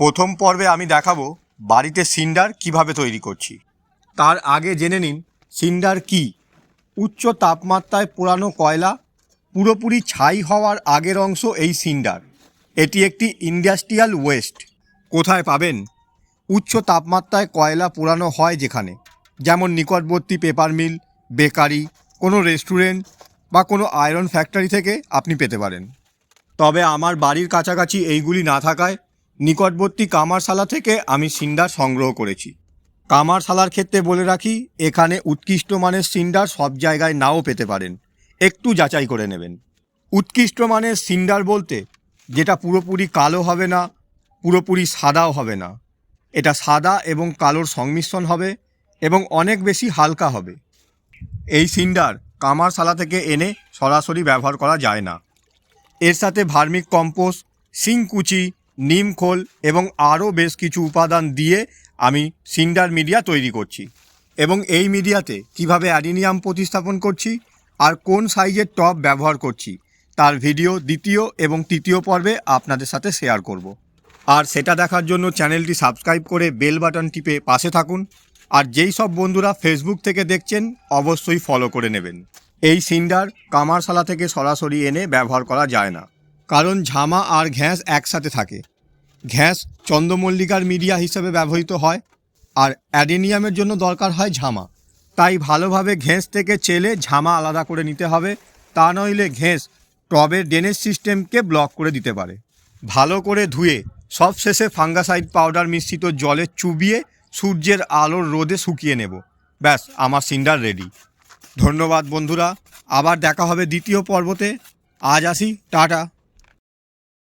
প্রথম পর্বে আমি দেখাবো বাড়িতে সিন্ডার কীভাবে তৈরি করছি। তার আগে জেনে নিন সিন্ডার কি। উচ্চ তাপমাত্রায় পোড়ানো কয়লা পুরোপুরি ছাই হওয়ার আগের অংশ এই সিন্ডার। এটি একটি ইন্ডাস্ট্রিয়াল ওয়েস্ট। কোথায় পাবেন? উচ্চ তাপমাত্রায় কয়লা পোড়ানো হয় যেখানে? যেমন নিকটবর্তী পেপার মিল, বেকারি, কোনো রেস্টুরেন্ট বা কোনো আয়রন ফ্যাক্টরি থেকে আপনি পেতে পারেন। তবে আমার বাড়ির কাছাকাছি এইগুলি না থাকায় নিকটবর্তী কামারশালা থেকে আমি সিন্ডার সংগ্রহ করেছি। কামারশালার ক্ষেত্রে বলে রাখি, এখানে উৎকৃষ্ট মানের সিন্ডার সব জায়গায় নাও পেতে পারেন। একটু যাচাই করে নেবেন। উৎকৃষ্ট মানের সিন্ডার বলতে যেটা পুরোপুরি কালো হবে না, পুরোপুরি সাদাও হবে না। এটা সাদা এবং কালোর সংমিশ্রণ হবে এবং অনেক বেশি হালকা হবে। এই সিন্ডার কামারশালা থেকে এনে সরাসরি ব্যবহার করা যায় না। এর সাথে ভার্মিক কম্পোস্ট সিংকুচি নিমখোল এবং আরও বেশ কিছু উপাদান দিয়ে আমি সিন্ডার মিডিয়া তৈরি করছি। এবং এই মিডিয়াতে কীভাবে অ্যাডিনিয়াম প্রতিস্থাপন করছি আর কোন সাইজের টব ব্যবহার করছি তার ভিডিও দ্বিতীয় এবং তৃতীয় পর্বে আপনাদের সাথে শেয়ার করব। আর সেটা দেখার জন্য চ্যানেলটি সাবস্ক্রাইব করে বেল বাটন টিপে পাশে থাকুন। আর যেই সব বন্ধুরা ফেসবুক থেকে দেখছেন, অবশ্যই ফলো করে নেবেন। এই সিন্ডার কামারশালা থেকে সরাসরি এনে ব্যবহার করা যায় না। কারণ ঝামা আর ঘ্যাঁস একসাথে থাকে। ঘ্যাঁস চন্দ্রমল্লিকার মিডিয়া হিসেবে ব্যবহৃত হয় আর অ্যাডেনিয়ামের জন্য দরকার হয় ঝামা। তাই ভালোভাবে ঘেঁস থেকে চেলে ঝামা আলাদা করে নিতে হবে। তা নইলে ঘেঁস টবের ড্রেনেজ সিস্টেমকে ব্লক করে দিতে পারে। ভালো করে ধুয়ে, সবশেষে ফাঙ্গাসাইড পাউডার মিশ্রিত জলে চুবিয়ে সূর্যের আলোর রোদে শুকিয়ে নেব। ব্যাস, আমার সিন্ডার রেডি। ধন্যবাদ বন্ধুরা, আবার দেখা হবে দ্বিতীয় পর্বতে। আজ আসি, টাটা।